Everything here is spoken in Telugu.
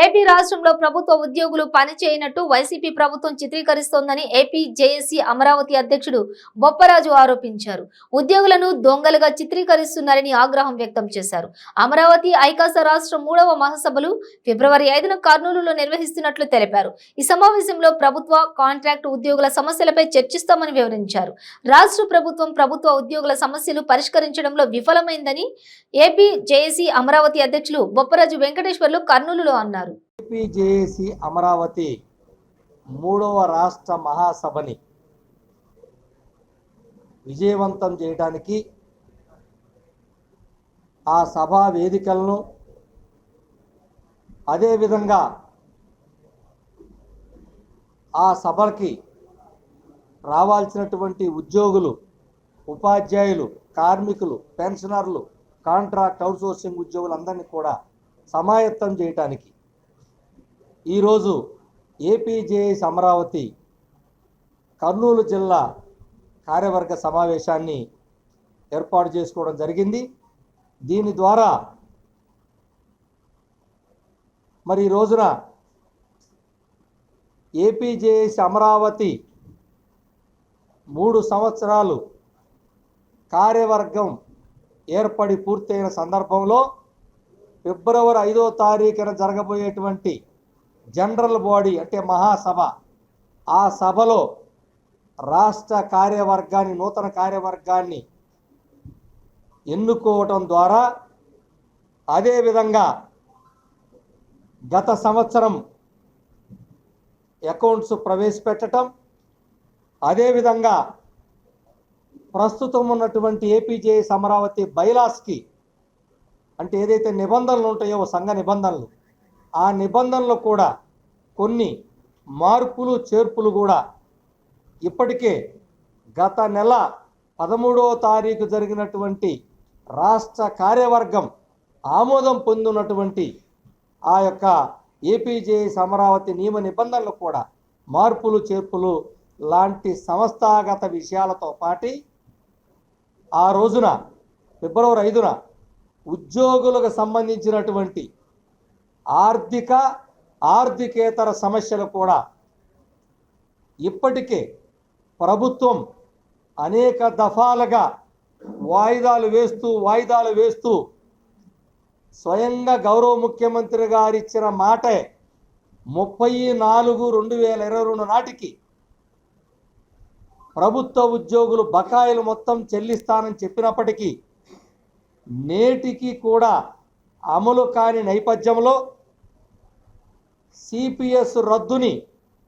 ఏపీ రాష్ట్రంలో ప్రభుత్వ ఉద్యోగులు పనిచేయనట్టు వైసీపీ ప్రభుత్వం చిత్రీకరిస్తోందని ఏపీ జేఏసీ అమరావతి అధ్యక్షుడు బొప్పరాజు ఆరోపించారు. ఉద్యోగులను దొంగలుగా చిత్రీకరిస్తున్నారని ఆగ్రహం వ్యక్తం చేశారు. అమరావతి ఐకాస రాష్ట్ర మూడవ మహాసభలు ఫిబ్రవరి ఐదున కర్నూలులో నిర్వహిస్తున్నట్లు తెలిపారు. ఈ సమావేశంలో ప్రభుత్వ కాంట్రాక్ట్ ఉద్యోగుల సమస్యలపై చర్చిస్తామని వివరించారు. రాష్ట్ర ప్రభుత్వం ప్రభుత్వ ఉద్యోగుల సమస్యలు పరిష్కరించడంలో విఫలమైందని ఏపీ జేఏసీ అమరావతి అధ్యక్షులు బొప్పరాజు వెంకటేశ్వర్లు కర్నూలులో అన్నారు. ఏపీజేఏసి అమరావతి మూడవ రాష్ట్ర మహాసభని విజయవంతం చేయడానికి ఆ సభా వేదికలను అదేవిధంగా ఆ సభకి రావాల్సినటువంటి ఉద్యోగులు ఉపాధ్యాయులు కార్మికులు పెన్షనర్లు కాంట్రాక్ట్ అవుట్సోర్సింగ్ ఉద్యోగులందరినీ కూడా సమాయత్తం చేయటానికి ఈరోజు ఏపీజేఎస్ అమరావతి కర్నూలు జిల్లా కార్యవర్గ సమావేశాన్ని ఏర్పాటు చేసుకోవడం జరిగింది. దీని ద్వారా మరి ఈ రోజున ఏపీజేఎస్ అమరావతి మూడు సంవత్సరాలు కార్యవర్గం ఏర్పడి పూర్తయిన సందర్భంలో ఫిబ్రవరి ఐదో తారీఖున జరగబోయేటువంటి జనరల్ బాడీ అంటే మహాసభ. ఆ సభలో రాష్ట్ర కార్యవర్గాన్ని నూతన కార్యవర్గాన్ని ఎన్నుకోవటం ద్వారా అదేవిధంగా గత సంవత్సరం అకౌంట్స్ ప్రవేశపెట్టడం అదేవిధంగా ప్రస్తుతం ఉన్నటువంటి ఏపీజేఎస్ అమరావతి బైలాస్కి అంటే ఏదైతే నిబంధనలు ఉంటాయో సంఘ నిబంధనలు ఆ నిబంధనలు కూడా కొన్ని మార్పులు చేర్పులు కూడా ఇప్పటికే గత నెల పదమూడవ తారీఖు జరిగినటువంటి రాష్ట్ర కార్యవర్గం ఆమోదం పొందినటువంటి ఆ యొక్క ఏపీజేఎస్ అమరావతి నియమ నిబంధనలు కూడా మార్పులు చేర్పులు లాంటి సంస్థాగత విషయాలతో పాటి ఆ రోజున ఫిబ్రవరి ఐదున ఉద్యోగులకు సంబంధించినటువంటి ఆర్థిక ఆర్థికేతర సమస్యలు కూడా ఇప్పటికే ప్రభుత్వం అనేక దఫాలుగా వాయిదాలు వేస్తూ వాయిదాలు వేస్తూ స్వయంగా గౌరవ ముఖ్యమంత్రి గారు ఇచ్చిన మాటే ముప్పై నాలుగు రెండు వేల ఇరవై రెండు నాటికి ప్రభుత్వ ఉద్యోగులు బకాయిలు మొత్తం చెల్లిస్తానని చెప్పినప్పటికీ నేటికి కూడా అమలు కాని నేపథ్యంలో సిపిఎస్ రద్దుని